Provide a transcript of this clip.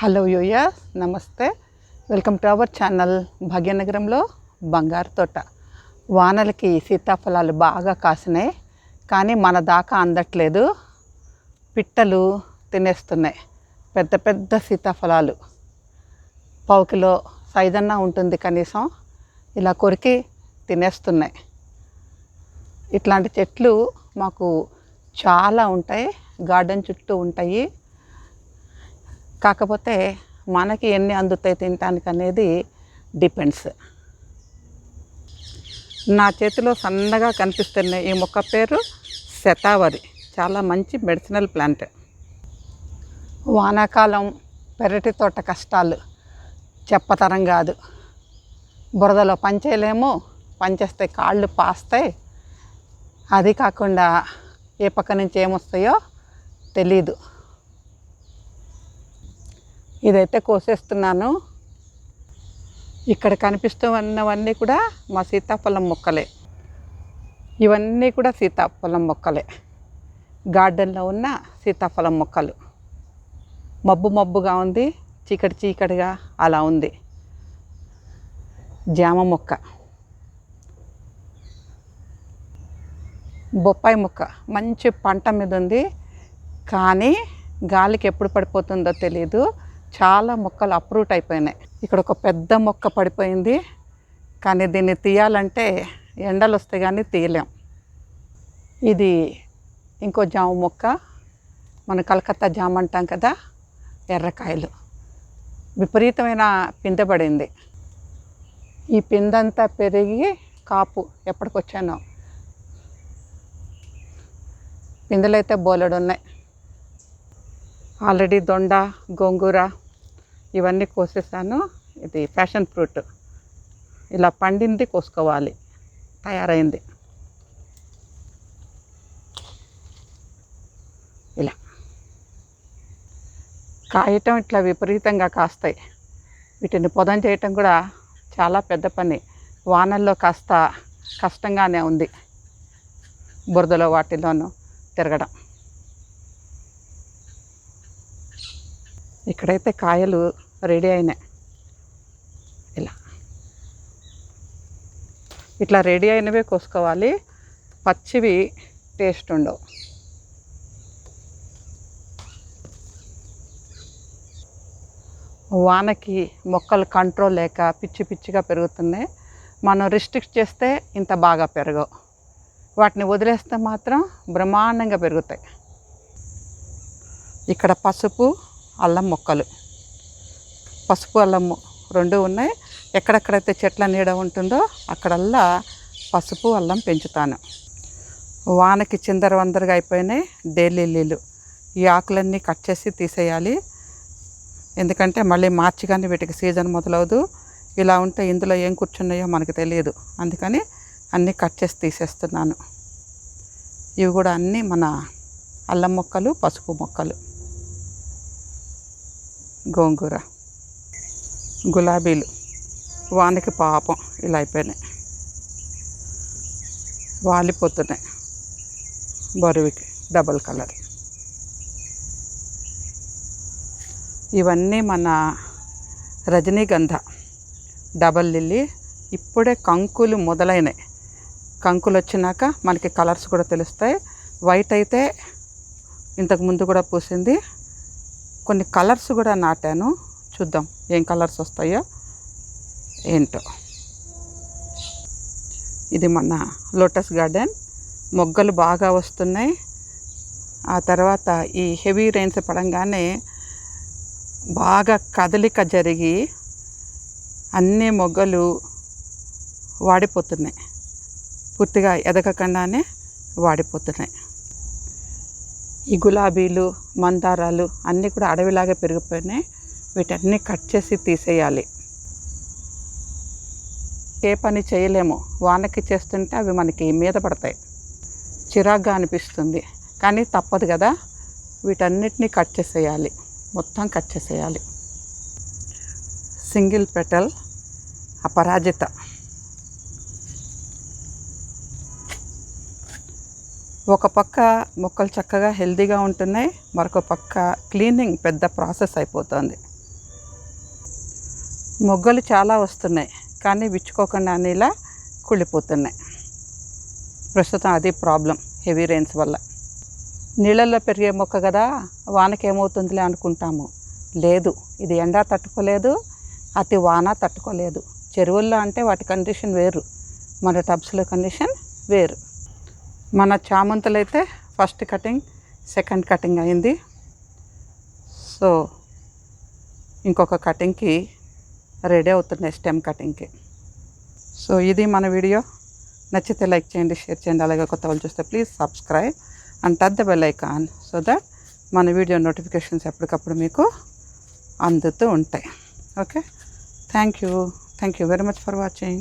Hello యూయ నమస్తే. Welcome to our channel భాగ్యనగరంలో బంగారు తోట. వానలకి సీతాఫలాలు బాగా కాసినాయి కానీ మన దాకా అందట్లేదు. పిట్టలు తినేస్తున్నాయి పెద్ద పెద్ద సీతాఫలాలు. పావు కిలో సైజన్నా ఉంటుంది కనీసం ఇలా కొరికి తినేస్తున్నాయి. ఇట్లాంటి చెట్లు మాకు చాలా ఉంటాయి గార్డెన్ చుట్టూ ఉంటాయి. కాకపోతే మనకి ఎన్ని అందుతాయి తినటానికి అనేది డిపెండ్స్. నా చేతిలో సన్నగా కనిపిస్తున్న ఈ మొక్క పేరు శతావరి చాలా మంచి మెడిసినల్ ప్లాంట్. వానాకాలం పెరటి తోట కష్టాలు చెప్పతరం కాదు. బురదలో పంచేయలేము పంచేస్తే కాళ్ళు పాస్తాయి. అది కాకుండా ఏ పక్క నుంచి ఏమొస్తాయో తెలీదు. ఇదైతే కోసేస్తున్నాను. ఇక్కడ కనిపిస్తూ ఉన్నవన్నీ కూడా మా సీతాఫలం మొక్కలే. ఇవన్నీ కూడా సీతాఫలం మొక్కలే. గార్డెన్లో ఉన్న సీతాఫలం మొక్కలు. మబ్బు మబ్బుగా ఉంది చీకటి చీకటిగా అలా ఉంది. జామ మొక్క. బొప్పాయి మొక్క. మంచి పంట మీద ఉంది. కానీ గాలికి ఎప్పుడు పడిపోతుందో తెలియదు చాలా మొక్కలు అప్రూట్ అయిపోయినాయి. ఇక్కడ ఒక పెద్ద మొక్క పడిపోయింది. కానీ దీన్ని తీయాలంటే ఎండలు వస్తే కానీ తీయలేం. ఇది ఇంకో జామ మొక్క. మన కలకత్తా జామ అంటాం కదా ఎర్రకాయలు. విపరీతమైన పిందె పడింది. ఈ పిందంతా పెరిగి కాపు ఎప్పటికొచ్చానో. పిందెలైతే బోలెడు ఉన్నాయి ఆల్రెడీ దొండ గోంగూర ఇవన్నీ కోసేసాను. ఇది ఫ్యాషన్ ఫ్రూట్. ఇలా పండింది కోసుకోవాలి. తయారైంది. ఇలా. కాయటం ఇట్లా విపరీతంగా కాస్తాయి. వీటిని పొదం చేయటం కూడా చాలా పెద్ద పని. వానల్లో కాస్త కష్టంగానే ఉంది. బురదలో వాటిలోనూ తిరగడం. ఇక్కడైతే కాయలు రెడీ అయినాయి. ఇలా. ఇట్లా రెడీ అయినవే కోసుకోవాలి. పచ్చివి టేస్ట్ ఉండవు. వానకి మొక్కలు కంట్రోల్ లేక పిచ్చి పిచ్చిగా పెరుగుతున్నాయి. మనం రిస్ట్రిక్ట్ చేస్తే ఇంత బాగా పెరగవు. వాటిని వదిలేస్తే మాత్రం బ్రహ్మాండంగా పెరుగుతాయి. ఇక్కడ పసుపు అల్లం మొక్కలు. పసుపు అల్లము రెండు ఉన్నాయి. ఎక్కడెక్కడైతే చెట్ల నీడ ఉంటుందో అక్కడల్లా పసుపు అల్లం పెంచుతాను. వానకి చిందర వందరగా అయిపోయినాయి. డైలీ నీళ్ళు ఈ ఆకులన్నీ కట్ చేసి తీసేయాలి. ఎందుకంటే మళ్ళీ మార్చి కానీ వీటికి సీజన్ మొదలవదు. ఇలా ఉంటే ఇందులో ఏం కూర్చున్నాయో మనకు తెలియదు. అందుకని అన్నీ కట్ చేసి తీసేస్తున్నాను. ఇవి కూడా అన్నీ మన అల్లం మొక్కలు పసుపు మొక్కలు. గోంగూర. గులాబీలు. వానకి పాపం ఇలా అయిపోయినాయి. వాలిపోతున్నాయి. బరువుకి డబల్ కలర్. ఇవన్నీ మన రజనీగంధ. Double lily. ఇప్పుడే కంకులు మొదలైనాయి. కంకులు వచ్చినాక మనకి కలర్స్ కూడా తెలుస్తాయి. వైట్ అయితే ఇంతకు ముందు కూడా పూసింది. కొన్ని కలర్స్ కూడా నాటాను. చూద్దాం. ఏం కలర్స్ వస్తాయో ఏంటో. ఇది మన లోటస్ గార్డెన్. మొగ్గలు బాగా వస్తున్నాయి. ఆ తర్వాత ఈ హెవీ రెయిన్స్ పడంగానే బాగా కదలిక జరిగి అన్ని మొగ్గలు వాడిపోతున్నాయి. పూర్తిగా ఎదగకుండానే వాడిపోతున్నాయి. ఈ గులాబీలు మందారాలు అన్నీ కూడా అడవిలాగా పెరిగిపోయినాయి. వీటన్ని కట్ చేసి తీసేయాలి. ఏ పని చేయలేము. వానకి చేస్తుంటే అవి మనకి మీద పడతాయి. చిరాగ్గా అనిపిస్తుంది. కానీ తప్పదు కదా. వీటన్నిటిని కట్ చేసేయాలి. మొత్తం కట్ చేసేయాలి. సింగిల్ పెటల్ అపరాజిత. ఒక పక్క మొక్కలు చక్కగా హెల్దీగా ఉంటున్నాయి. మరొక పక్క క్లీనింగ్ పెద్ద ప్రాసెస్ అయిపోతుంది. మొగ్గలు చాలా వస్తున్నాయి కానీ విచ్చుకోకుండా అన్ని ఇలా కుళ్ళిపోతున్నాయి. ప్రస్తుతం అది ప్రాబ్లం హెవీ రెయిన్స్ వల్ల. నీళ్ళల్లో పెరిగే మొక్క కదా వానకి ఏమవుతుందిలే అనుకుంటాము. లేదు ఇది ఎండ తట్టుకోలేదు అతి వాన తట్టుకోలేదు. చెరువుల్లో అంటే వాటి కండిషన్ వేరు మన టబ్స్లో కండిషన్ వేరు. మన చామంతులు అయితే ఫస్ట్ కటింగ్ సెకండ్ కటింగ్ అయింది. సో ఇంకొక కటింగ్కి రెడీ అవుతున్నాయి స్టెమ్ కటింగ్కి సో ఇది మన వీడియో నచ్చితే లైక్ చేయండి షేర్ చేయండి. అలాగే కొత్త వాళ్ళు చూస్తే please subscribe and touch the bell icon so that మన వీడియో నోటిఫికేషన్స్ ఎప్పటికప్పుడు మీకు అందుతూ ఉంటాయి. Okay thank you thank you very much for watching